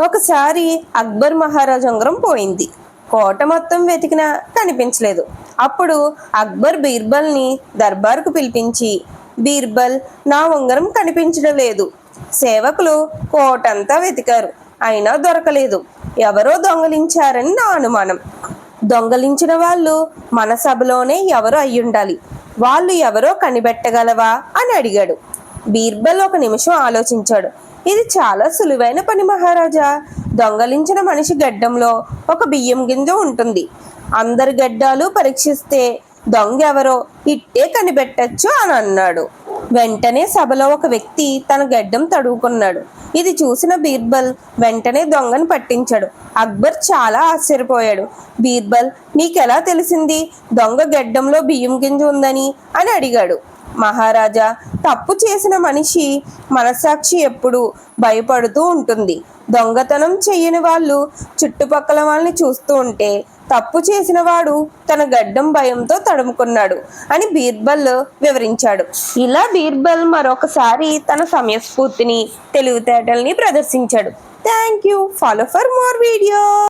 ఒకసారి అక్బర్ మహారాజ్ ఉంగరం పోయింది. కోట మొత్తం వెతికినా కనిపించలేదు. అప్పుడు అక్బర్ బీర్బల్ని దర్బార్కు పిలిపించి బీర్బల్ నా ఉంగరం కనిపించడం లేదు. సేవకులు కోటంతా వెతికారు. అయినా దొరకలేదు. ఎవరో దొంగలించారని నా అనుమానం. దొంగలించిన వాళ్ళు మన సభలోనే ఎవరో అయ్యుండాలి. వాళ్ళు ఎవరో కనిపెట్టగలవా? అని అడిగాడు. బీర్బల్ ఒక నిమిషం ఆలోచించాడు. ఇది చాలా సులువైన పని మహారాజా. దొంగలించిన మనిషి గడ్డంలో ఒక బియ్యం గింజ ఉంటుంది. అందరి గడ్డాలు పరీక్షిస్తే దొంగ ఎవరో ఇట్టే కనిపెట్టచ్చు అని అన్నాడు. వెంటనే సభలో ఒక వ్యక్తి తన గడ్డం తడువుకున్నాడు. ఇది చూసిన బీర్బల్ వెంటనే దొంగను పట్టించాడు. అక్బర్ చాలా ఆశ్చర్యపోయాడు. బీర్బల్ నీకెలా తెలిసింది? దొంగ గడ్డంలో బియ్యం గింజ ఉందని అని అడిగాడు. మహారాజా తప్పు చేసిన మనిషి మనస్సాక్షి ఎప్పుడు భయపడుతూ ఉంటుంది. దొంగతనం చేయని వాళ్ళు చుట్టుపక్కల వాళ్ళని చూస్తూ ఉంటే తప్పు చేసిన వాడు తన గడ్డం భయంతో తడుముకున్నాడు అని బీర్బల్ వివరించాడు. ఇలా బీర్బల్ మరొకసారి తన సమయస్ఫూర్తిని తెలివితేటల్ని ప్రదర్శించాడు. Thank you follow for more video